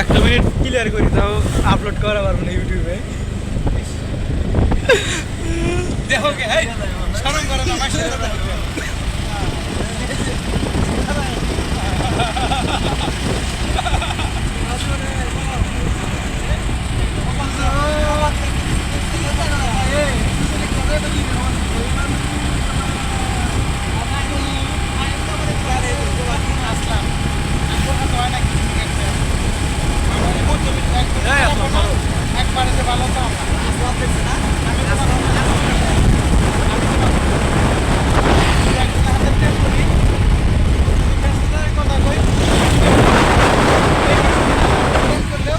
একটা minute clear করি তাও আপলোড করা পারব না ইউটিউবে দেখো কে এই করে